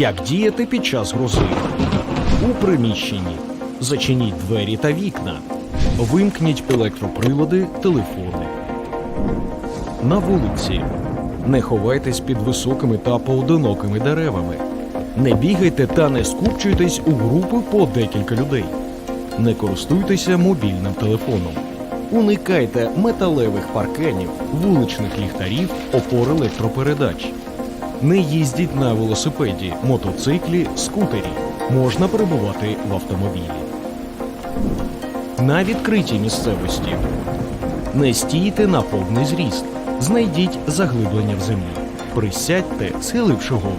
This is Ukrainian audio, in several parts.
Як діяти під час грози? У приміщенні зачиніть двері та вікна, вимкніть електроприлади, телефони. На вулиці не ховайтесь під високими та поодинокими деревами. Не бігайте та не скупчуйтесь у групи по декілька людей. Не користуйтеся мобільним телефоном. Уникайте металевих паркенів, вуличних ліхтарів, опор електропередач. Не їздіть на велосипеді, мотоциклі, скутері. Можна перебувати в автомобілі. На відкритій місцевості. Не стійте на повний зріст. Знайдіть заглиблення в землі. Присядьте, схиливши голову.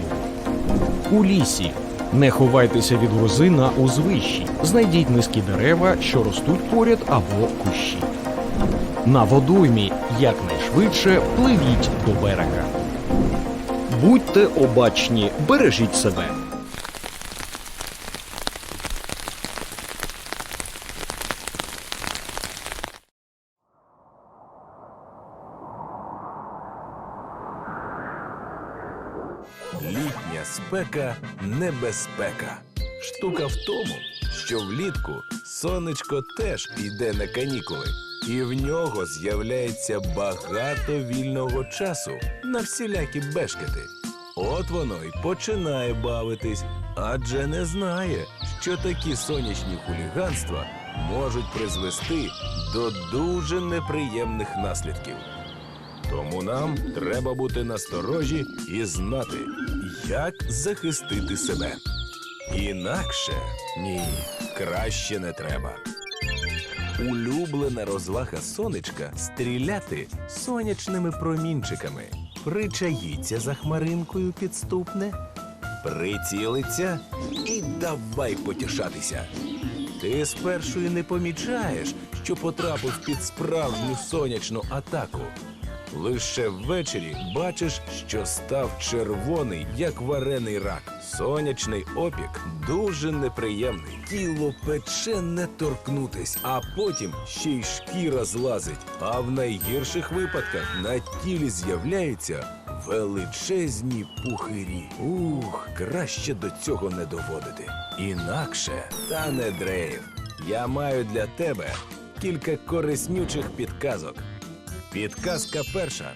У лісі. Не ховайтеся від грози на узвищі. Знайдіть низькі дерева, що ростуть поряд або кущі. На водоймі якнайшвидше пливіть до берега. Будьте обачні, бережіть себе. Спека небезпека. Штука в тому, що влітку сонечко теж іде на канікули, і в нього з'являється багато вільного часу на всілякі бешкети. От воно й починає бавитись, адже не знає, що такі сонячні хуліганства можуть призвести до дуже неприємних наслідків. Тому нам треба бути насторожі і знати, як захистити себе. Інакше ні, краще не треба. Улюблена розвага сонечка стріляти сонячними промінчиками. Причаїться за хмаринкою підступне, прицілиться і давай потішатися. Ти спершу і не помічаєш, що потрапив під справжню сонячну атаку. Лише ввечері бачиш, що став червоний, як варений рак. Сонячний опік дуже неприємний. Тіло пече не торкнутись, а потім ще й шкіра злазить. А в найгірших випадках на тілі з'являються величезні пухирі. Ух, краще до цього не доводити. Інакше та не дрейф. Я маю для тебе кілька кориснючих підказок. Підказка перша.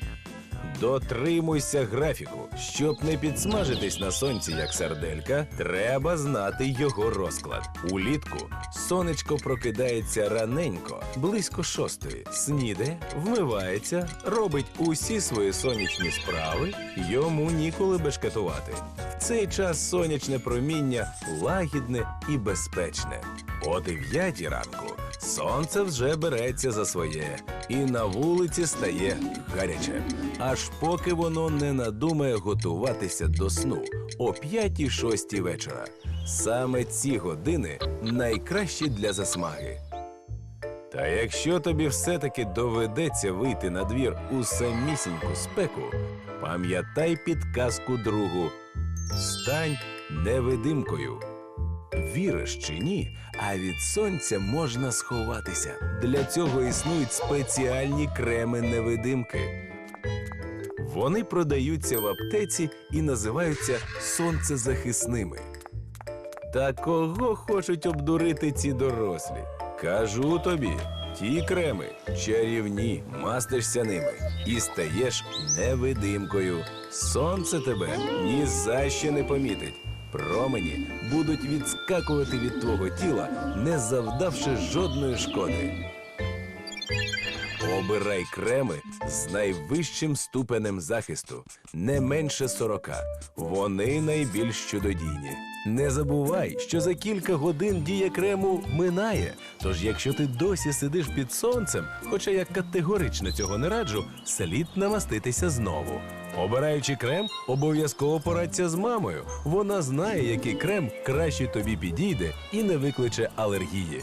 Дотримуйся графіку. Щоб не підсмажитись на сонці, як сарделька, треба знати його розклад. Улітку сонечко прокидається раненько, близько шостої. Снідає, вмивається, робить усі свої сонячні справи, йому ніколи бешкетувати. В цей час сонячне проміння лагідне і безпечне. О дев'ятій ранку сонце вже береться за своє, і на вулиці стає гаряче. Аж поки воно не надумає готуватися до сну о п'ятій шостій вечора. Саме ці години найкращі для засмаги. Та якщо тобі все-таки доведеться вийти на двір у самісіньку спеку, пам'ятай підказку другу: стань невидимкою. Віриш чи ні, а від сонця можна сховатися. Для цього існують спеціальні креми-невидимки. Вони продаються в аптеці і називаються сонцезахисними. Та кого хочуть обдурити ці дорослі? Кажу тобі, ті креми чарівні, мастишся ними і стаєш невидимкою. Сонце тебе ні за що не помітить. Промені будуть відскакувати від твого тіла, не завдавши жодної шкоди. Обирай креми з найвищим ступенем захисту, не менше 40. Вони найбільш чудодійні. Не забувай, що за кілька годин дія крему минає. Тож, якщо ти досі сидиш під сонцем, хоча я категорично цього не раджу, слід намаститися знову. Обираючи крем, обов'язково порадься з мамою. Вона знає, який крем краще тобі підійде і не викличе алергії.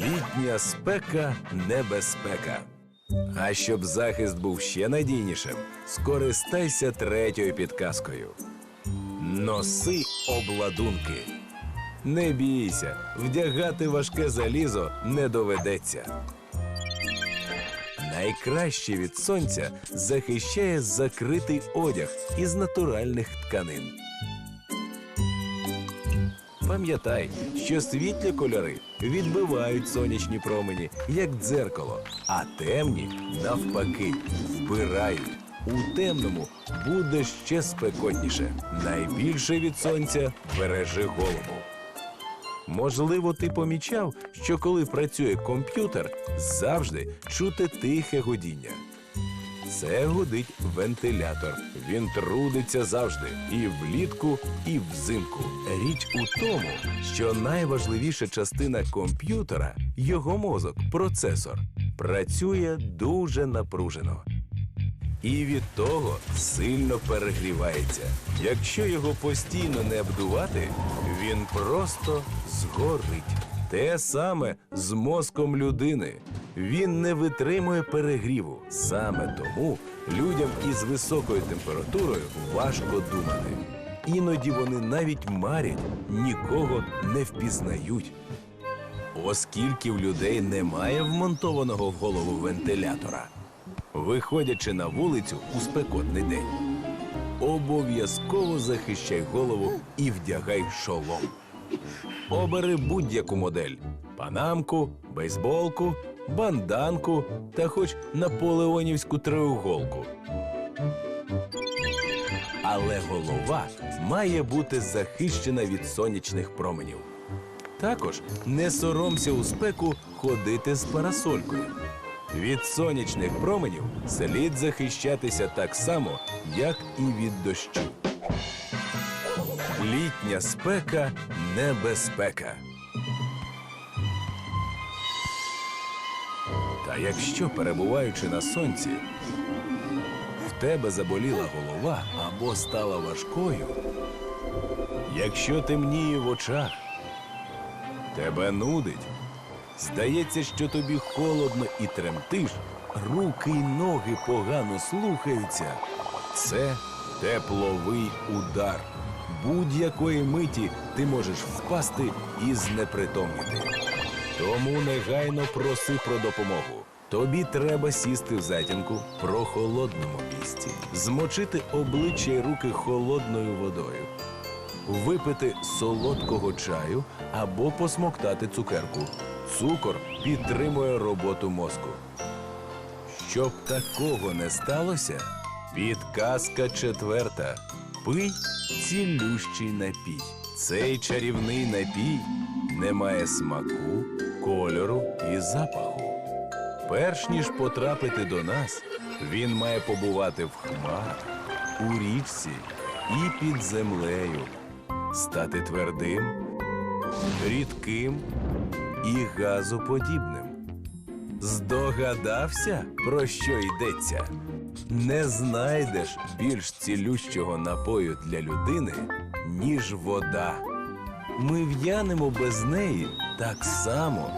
Літня спека небезпека. А щоб захист був ще надійнішим, скористайся третьою підказкою. Носи обладунки. Не бійся, вдягати важке залізо не доведеться. Найкраще від сонця захищає закритий одяг із натуральних тканин. Пам'ятай, що світлі кольори відбивають сонячні промені, як дзеркало, а темні, навпаки, вбирають. У темному буде ще спекотніше. Найбільше від сонця бережи голову. Можливо, ти помічав, що коли працює комп'ютер, завжди чути тихе гудіння. Це гудить вентилятор. Він трудиться завжди і влітку, і взимку. Річ у тому, що найважливіша частина комп'ютера його мозок, процесор, працює дуже напружено. І від того сильно перегрівається. Якщо його постійно не обдувати, він просто згорить. Те саме з мозком людини. Він не витримує перегріву. Саме тому людям із високою температурою важко думати. Іноді вони навіть марять, нікого не впізнають. Оскільки в людей немає вмонтованого в голову вентилятора, виходячи на вулицю у спекотний день, обов'язково захищай голову і вдягай шолом. Обери будь-яку модель: панамку, бейсболку, банданку та хоч наполеонівську треуголку. Але голова має бути захищена від сонячних променів. Також не соромся у спеку ходити з парасолькою. Від сонячних променів слід захищатися так само, як і від дощу. Літня спека небезпека. Та якщо перебуваючи на сонці, в тебе заболіла голова або стала важкою, якщо темніє в очах, тебе нудить, здається, що тобі холодно і тремтиш, руки й ноги погано слухаються. Це тепловий удар. Будь-якої миті ти можеш впасти і знепритомніти. Тому негайно проси про допомогу. Тобі треба сісти в затінку в прохолодному місці, змочити обличчя й руки холодною водою, випити солодкого чаю або посмоктати цукерку. Цукор підтримує роботу мозку. Щоб такого не сталося, підказка четверта. Пий цілющий напій. Цей чарівний напій не має смаку, кольору і запаху. Перш ніж потрапити до нас, він має побувати в хмарах, у річці і під землею, стати твердим, рідким і газоподібним. Здогадався, про що йдеться? Не знайдеш більш цілющого напою для людини, ніж вода. Ми в'янемо без неї так само,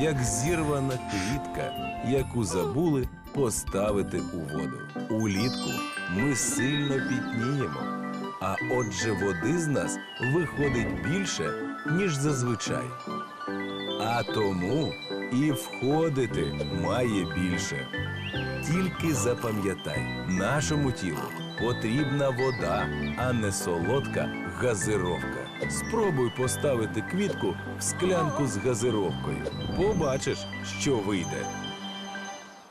як зірвана квітка, яку забули поставити у воду. Улітку ми сильно пітніємо, а отже, води з нас виходить більше, ніж зазвичай. А тому і входити має більше. Тільки запам'ятай, нашому тілу потрібна вода, а не солодка газировка. Спробуй поставити квітку в склянку з газировкою. Побачиш, що вийде.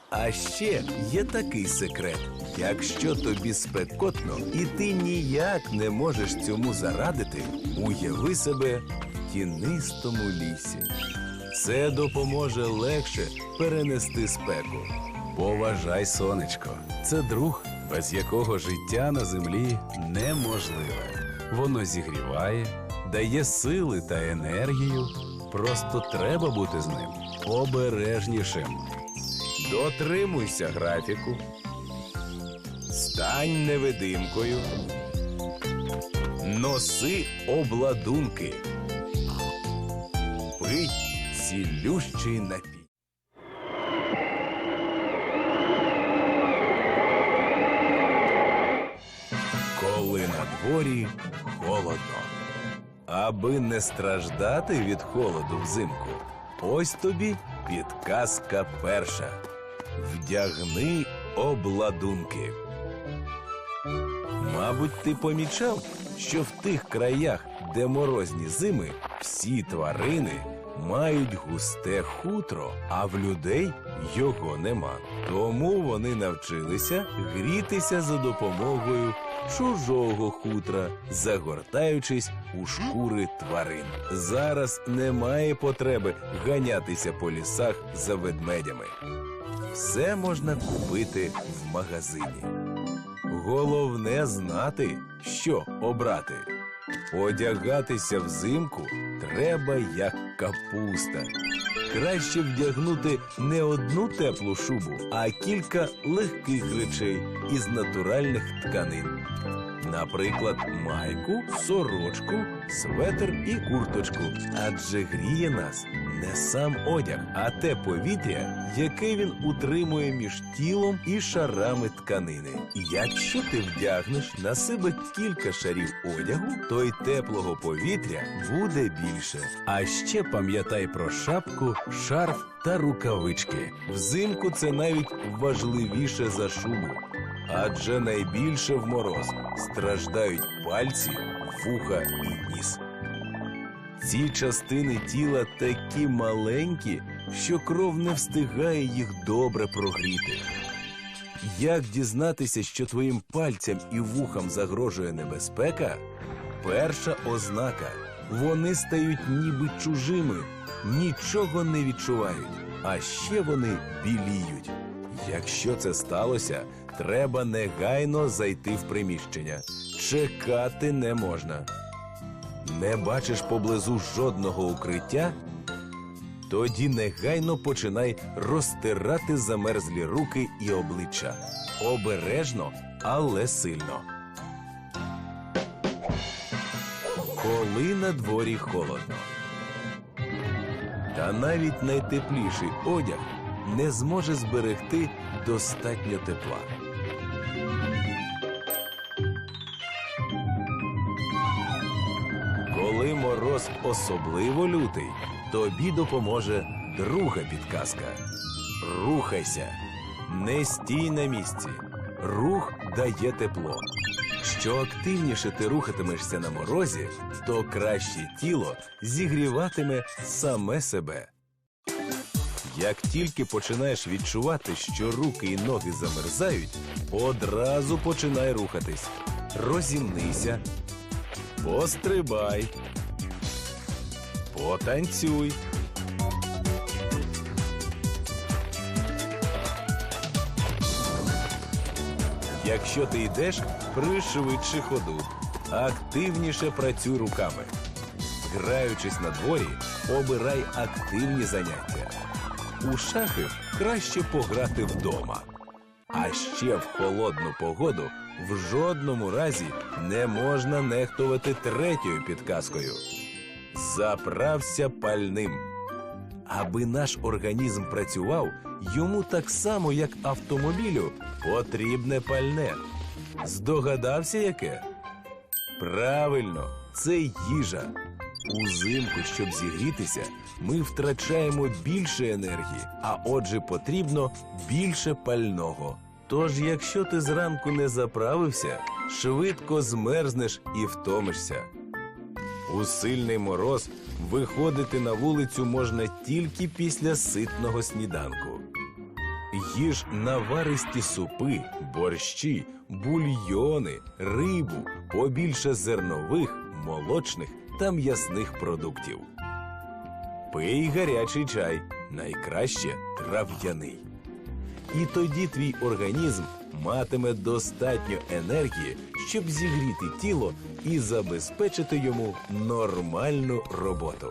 А ще є такий секрет: якщо тобі спекотно і ти ніяк не можеш цьому зарадити, уяви себе в тінистому лісі. Це допоможе легше перенести спеку. Поважай сонечко. Це друг, без якого життя на землі неможливе. Воно зігріває, дає сили та енергію. Просто треба бути з ним обережнішим. Дотримуйся графіку. Стань невидимкою. Носи обладунки. Пий цілющий напій. Дворі холодно. Аби не страждати від холоду взимку, ось тобі підказка перша. Вдягни обладунки. Мабуть, ти помічав, що в тих краях, де морозні зими, всі тварини мають густе хутро, а в людей його нема. Тому вони навчилися грітися за допомогою чужого хутра, загортаючись у шкури тварин. Зараз немає потреби ганятися по лісах за ведмедями. Все можна купити в магазині. Головне знати, що обрати. Одягатися взимку треба як капуста. Краще вдягнути не одну теплу шубу, а кілька легких речей із натуральних тканин. Наприклад, майку, сорочку, светр і курточку. Адже гріє нас не сам одяг, а те повітря, яке він утримує між тілом і шарами тканини. Якщо ти вдягнеш на себе кілька шарів одягу, то й теплого повітря буде більше. А ще пам'ятай про шапку, шарф та рукавички. Взимку це навіть важливіше за шубу. Адже найбільше в мороз страждають пальці, вуха і ніс. Ці частини тіла такі маленькі, що кров не встигає їх добре прогріти. Як дізнатися, що твоїм пальцям і вухам загрожує небезпека? Перша ознака вони стають ніби чужими, нічого не відчувають, а ще вони біліють. Якщо це сталося, треба негайно зайти в приміщення. Чекати не можна. Не бачиш поблизу жодного укриття? Тоді негайно починай розтирати замерзлі руки і обличчя. Обережно, але сильно. Коли на дворі холодно. Та навіть найтепліший одяг не зможе зберегти достатньо тепла. Мороз особливо лютий, тобі допоможе друга підказка. Рухайся, не стій на місці. Рух дає тепло. Що активніше ти рухатимешся на морозі, то краще тіло зігріватиме саме себе. Як тільки починаєш відчувати, що руки і ноги замерзають, одразу починай рухатись. Розімнися, пострибай, потанцюй. Якщо ти йдеш, пришвидши ходу, активніше працюй руками. Граючись на дворі, обирай активні заняття. У шахи краще пограти вдома. А ще в холодну погоду в жодному разі не можна нехтувати третьою підказкою. Заправся пальним. Аби наш організм працював, йому так само, як автомобілю, потрібне пальне. Здогадався яке? Правильно, це їжа. Узимку, щоб зігрітися, ми втрачаємо більше енергії, а отже, потрібно більше пального. Тож, якщо ти зранку не заправився, швидко змерзнеш і втомишся. У сильний мороз виходити на вулицю можна тільки після ситного сніданку. Їж наваристі супи, борщі, бульйони, рибу, побільше зернових, молочних та м'ясних продуктів. Пий гарячий чай, найкраще трав'яний. І тоді твій організм матиме достатньо енергії, щоб зігріти тіло і забезпечити йому нормальну роботу.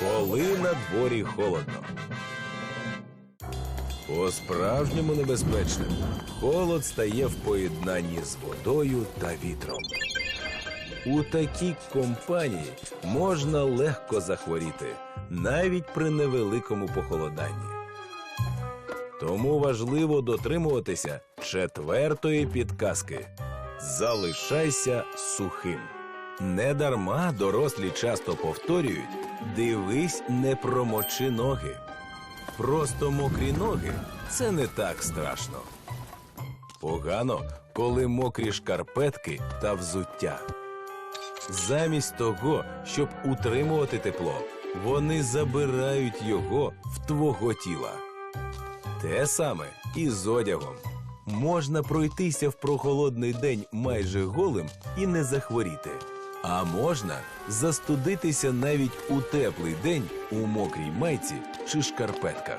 Коли на дворі холодно. По-справжньому небезпечним холод стає в поєднанні з водою та вітром. У такій компанії можна легко захворіти, навіть при невеликому похолоданні. Тому важливо дотримуватися четвертої підказки. залишайся сухим. Недарма дорослі часто повторюють: дивись, не промочи ноги. Просто мокрі ноги це не так страшно. Погано, коли мокрі шкарпетки та взуття. Замість того, щоб утримувати тепло, вони забирають його в твого тіла. Те саме і з одягом. Можна пройтися в прохолодний день майже голим і не захворіти. А можна застудитися навіть у теплий день у мокрій майці чи шкарпетках.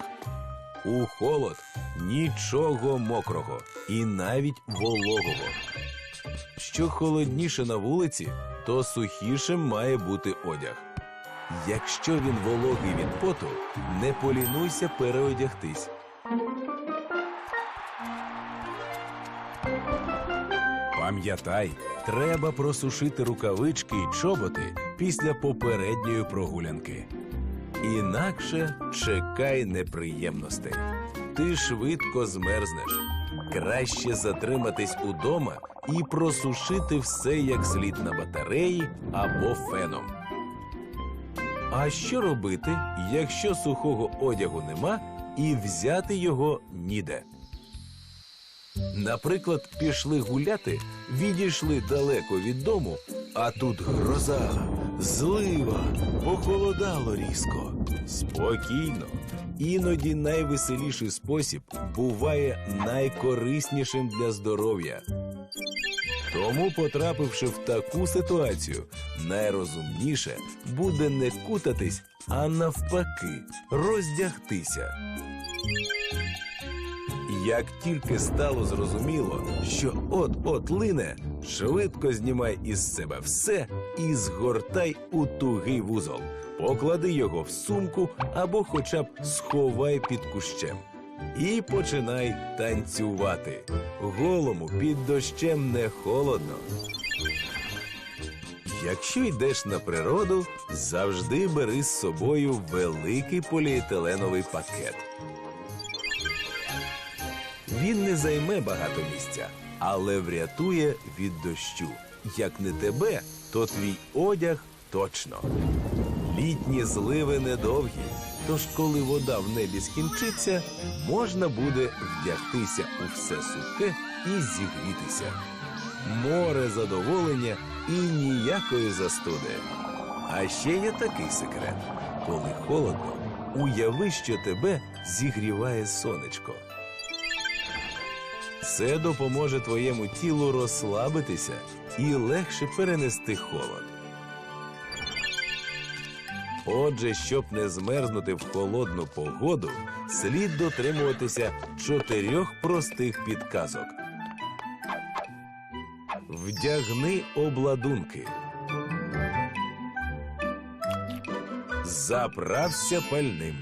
У холод нічого мокрого і навіть вологого. Що холодніше на вулиці, то сухішим має бути одяг. Якщо він вологий від поту, не полінуйся переодягтись. Пам'ятай, треба просушити рукавички й чоботи після попередньої прогулянки. Інакше чекай неприємностей. Ти швидко змерзнеш. Краще затриматись удома і просушити все як слід на батареї або феном. А що робити, якщо сухого одягу нема і взяти його ніде? Наприклад, пішли гуляти, відійшли далеко від дому, а тут гроза, злива, похолодало різко. Спокійно. Іноді найвеселіший спосіб буває найкориснішим для здоров'я. Тому, потрапивши в таку ситуацію, найрозумніше буде не кутатись, а навпаки, роздягтися. Як тільки стало зрозуміло, що от-от лине, швидко знімай із себе все і згортай у тугий вузол. Поклади його в сумку або хоча б сховай під кущем. І починай танцювати. Голому під дощем не холодно. Якщо йдеш на природу, завжди бери з собою великий поліетиленовий пакет. Він не займе багато місця, але врятує від дощу. Як не тебе, то твій одяг точно. Літні зливи недовгі, тож коли вода в небі скінчиться, можна буде вдягтися у все сухе і зігрітися. Море задоволення і ніякої застуди. А ще є такий секрет: коли холодно, уяви, що тебе зігріває сонечко. Це допоможе твоєму тілу розслабитися і легше перенести холод. Отже, щоб не змерзнути в холодну погоду, слід дотримуватися чотирьох простих підказок. Вдягни обладунки. Заправся пальним.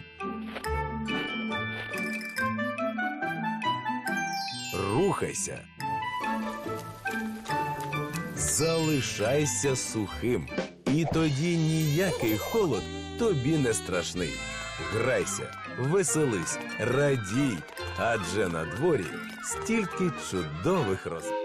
Рухайся. Залишайся сухим. І тоді ніякий холод тобі не страшний. Грайся, веселись, радій, адже на дворі стільки чудових роз.